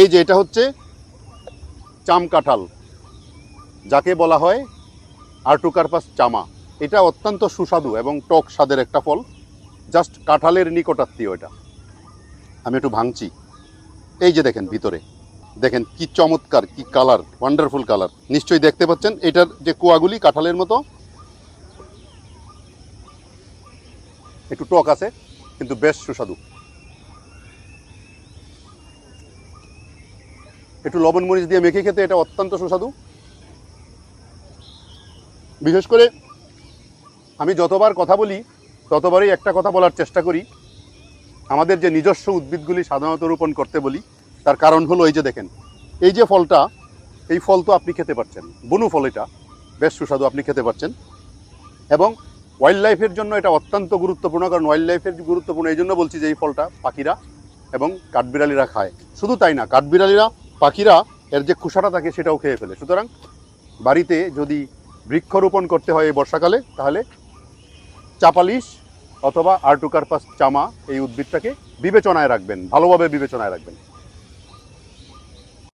এই যে এটা হচ্ছে চাম কাঁঠাল, যাকে বলা হয় আর্টুকার্পাস চামা। এটা অত্যন্ত সুস্বাদু এবং টক স্বাদের একটা ফল, জাস্ট কাঁঠালের নিকটাত্মীয় এটা। আমি একটু ভাঙছি। এই যে দেখেন ভিতরে, দেখেন কি চমৎকার, কি কালার ওয়ান্ডারফুল কালার। নিশ্চয়ই দেখতে পাচ্ছেন, এটার যে কুয়াগুলি কাঁঠালের মতো। একটু টক আছে, কিন্তু বেশ সুস্বাদু। একটু লবণ মরিচ দিয়ে মেখে খেতে এটা অত্যন্ত সুস্বাদু। বিশেষ করে আমি যতবার কথা বলি, ততবারই একটা কথা বলার চেষ্টা করি। আমাদের যে নিজস্ব উদ্ভিদগুলি সাধারণত রোপণ করতে বলি, তার কারণ হলো এই যে দেখেন, এই যে ফলটা, এই ফল তো আপনি খেতে পারছেন, বনু ফল এটা, বেশ সুস্বাদু আপনি খেতে পারছেন। এবং ওয়াইল্ড লাইফের জন্য এটা অত্যন্ত গুরুত্বপূর্ণ, কারণ ওয়াইল্ড লাইফের গুরুত্বপূর্ণ, এই জন্য বলছি যে এই ফলটা পাখিরা এবং কাঠবিড়ালিরা খায়। শুধু তাই না, কাঠবিড়ালিরা পাখিরা এর যে খুসাটা থাকে সেটাও খেয়ে ফেলে। সুতরাং বাড়িতে যদি বৃক্ষরোপণ করতে হয় এই বর্ষাকালে, তাহলে চাপালিশ অথবা আর্টুকারপাস চামা এই উদ্ভিদটাকে বিবেচনায় রাখবেন, ভালোভাবে বিবেচনায় রাখবেন।